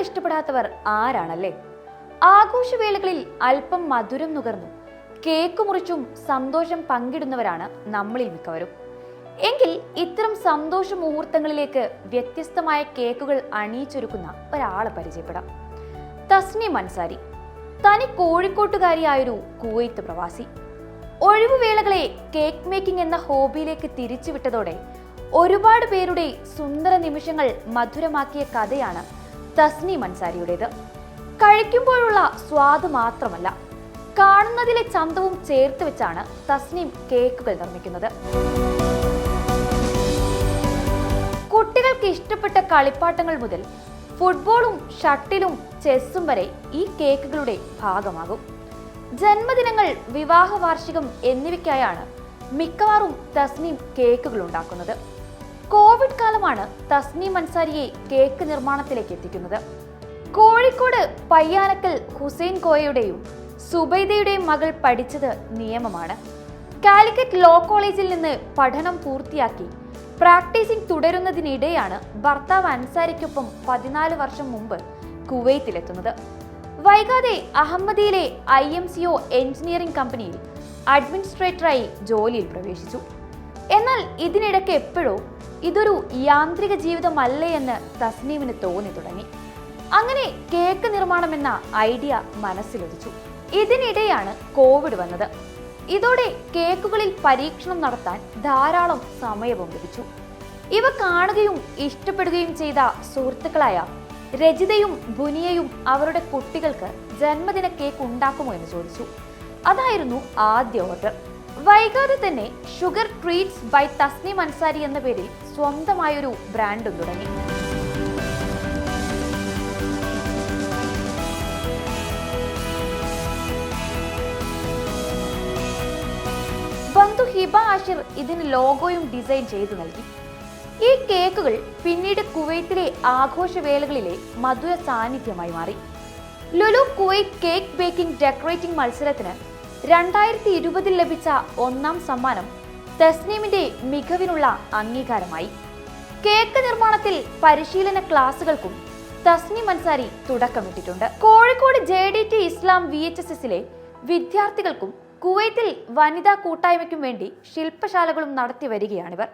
ഇഷ്ടപ്പെടാത്തവർ ആരാണല്ലേ? ആഘോഷവേളകളിൽ അല്പം മധുരം നുകർന്നു. കേക്ക് മുറിച്ചും സന്തോഷം പങ്കിടുന്നവരാണ് നമ്മളിൽ മിക്കവരും. എങ്കിൽ ഇത്തരം സന്തോഷ മുഹൂർത്തങ്ങളിലേക്ക് വ്യത്യസ്തമായ കേക്കുകൾ അണിയിച്ചൊരുക്കുന്ന ഒരാളെ പരിചയപ്പെടാം. തസ്നി അൻസാരി തനി കോഴിക്കോട്ടുകാരിയായൊരു കുവൈത്ത് പ്രവാസി. ഒഴിവുവേളകളെ കേക്ക് മേക്കിംഗ് എന്ന ഹോബിയിലേക്ക് തിരിച്ചുവിട്ടതോടെ ഒരുപാട് പേരുടെ സുന്ദര നിമിഷങ്ങൾ മധുരമാക്കിയ കഥയാണ് തസ്നി അൻസാരിയുടേത്. കഴിക്കുമ്പോഴുള്ള സ്വാദ് മാത്രമല്ല കാണുന്നതിലെ ചന്തവും ചേർത്ത് വെച്ചാണ് തസ്നീം കേക്കുകൾ നിർമ്മിക്കുന്നത്. കുട്ടികൾക്ക് ഇഷ്ടപ്പെട്ട കളിപ്പാട്ടങ്ങൾ മുതൽ ഫുട്ബോളും ഷട്ടിലും ചെസ്സും വരെ ഈ കേക്കുകളുടെ ഭാഗമാകും. ജന്മദിനങ്ങൾ വിവാഹ വാർഷികം എന്നിവയ്ക്കായാണ് മിക്കവാറും തസ്നീം കേക്കുകൾ ഉണ്ടാക്കുന്നത്. കോവിഡ് കാലമാണ് തസ്നീം അൻസാരിയെ കേക്ക് നിർമ്മാണത്തിലേക്ക് എത്തിക്കുന്നത്. കോഴിക്കോട് പയ്യാനക്കൽ ഹുസൈൻ കോയയുടെയും സുബൈദയുടെയും മകൾ പഠിച്ചത് നിയമമാണ്. കാലിക്കറ്റ് ലോ കോളേജിൽ നിന്ന് പഠനം പൂർത്തിയാക്കി പ്രാക്ടീസിംഗ് തുടരുന്നതിനിടെയാണ് ഭർത്താവ് അൻസാരിക്കൊപ്പം പതിനാല് വർഷം മുമ്പ് കുവൈത്തിലെത്തുന്നത്. വൈകാതെ അഹമ്മദിയിലെ I M C O engineering കമ്പനിയിൽ അഡ്മിനിസ്ട്രേറ്ററായി ജോലിയിൽ പ്രവേശിച്ചു. എന്നാൽ ഇതിനിടയ്ക്ക് എപ്പോഴോ ഇതൊരു യാന്ത്രിക ജീവിതമല്ലേ എന്ന് തസ്നീമിന് തോന്നി തുടങ്ങി. അങ്ങനെ കേക്ക് നിർമ്മാണം എന്ന ഐഡിയ മനസ്സിലൊതിച്ചു ഇതിനിടെയാണ് കോവിഡ് വന്നത്. ഇതോടെ കേക്കുകളിൽ പരീക്ഷണം നടത്താൻ ധാരാളം സമയവും ലഭിച്ചു. ഇവ കാണുകയും ഇഷ്ടപ്പെടുകയും ചെയ്ത സുഹൃത്തുക്കളായ രജിതയും ബുനിയയും അവരുടെ കുട്ടികൾക്ക് ജന്മദിന കേക്ക് ഉണ്ടാക്കുമോ എന്ന് ചോദിച്ചു. അതായിരുന്നു ആദ്യ ഓർഡർ. വൈകാതെ തന്നെ sugar treats by Tasneem Ansari എന്ന പേരിൽ സ്വന്തമായൊരു ബ്രാൻഡും തുടങ്ങി. ബന്ധു ഹിബ ആഷിർ ഇതിന് ലോഗോയും ഡിസൈൻ ചെയ്തു നൽകി. ഈ കേക്കുകൾ പിന്നീട് കുവൈത്തിലെ ആഘോഷവേളകളിലെ മധുര സാന്നിധ്യമായി മാറി. Lulu Kuwait cake baking decorating മത്സരത്തിന് രണ്ടായിരത്തി ഇരുപതിൽ ലഭിച്ച ഒന്നാം സമ്മാനം തസ്നീമിന്റെ മികവിനുള്ള അംഗീകാരമായി. കേക്ക് നിർമ്മാണത്തിൽ പരിശീലന ക്ലാസുകൾക്കും Tasneem Ansari തുടക്കമിട്ടിട്ടുണ്ട്. Kozhikode J D T Islam V H S എസിലെ വിദ്യാർത്ഥികൾക്കും കുവൈത്തിൽ വനിതാ കൂട്ടായ്മയ്ക്കും വേണ്ടി ശില്പശാലകളും നടത്തി വരികയാണിവർ